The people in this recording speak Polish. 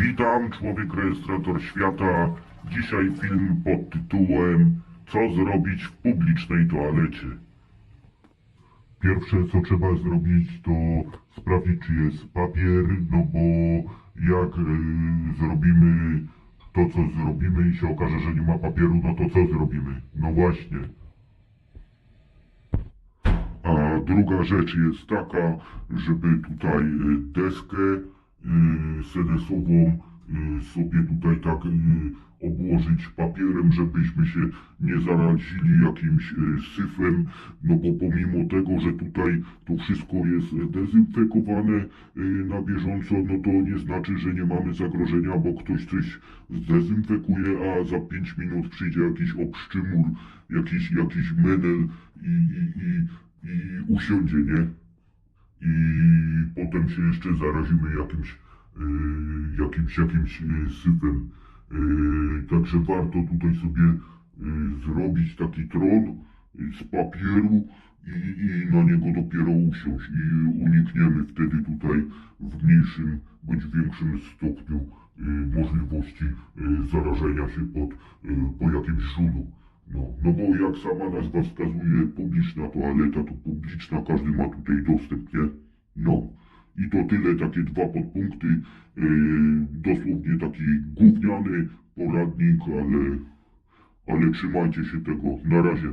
Witam, człowiek rejestrator świata. Dzisiaj film pod tytułem Co zrobić w publicznej toalecie? Pierwsze co trzeba zrobić to sprawdzić czy jest papier, no bo jak y, zrobimy to co zrobimy i się okaże, że nie ma papieru, no to co zrobimy? No właśnie. A druga rzecz jest taka, żeby tutaj y, deskę sedesową y, sobie tutaj tak y, obłożyć papierem, żebyśmy się nie zarazili jakimś y, syfem, no bo pomimo tego, że tutaj to wszystko jest dezynfekowane y, na bieżąco, no to nie znaczy, że nie mamy zagrożenia, bo ktoś coś zdezynfekuje, a za 5 minut przyjdzie jakiś obszczymur, jakiś, jakiś menel i, i, i, i usiądzie, nie? I potem się jeszcze zarazimy jakimś, y, jakimś, jakimś y, syfem. Y, także warto tutaj sobie zrobić taki tron z papieru i, i na niego dopiero usiąść i unikniemy wtedy tutaj w mniejszym bądź większym stopniu możliwości zarażenia się pod, po jakimś żulu. No, bo jak sama nazwa wskazuje, publiczna toaleta to publiczna, każdy ma tutaj dostęp, nie? No. I to tyle, takie dwa podpunkty, yy, dosłownie taki gówniany poradnik, ale, ale trzymajcie się tego. Na razie.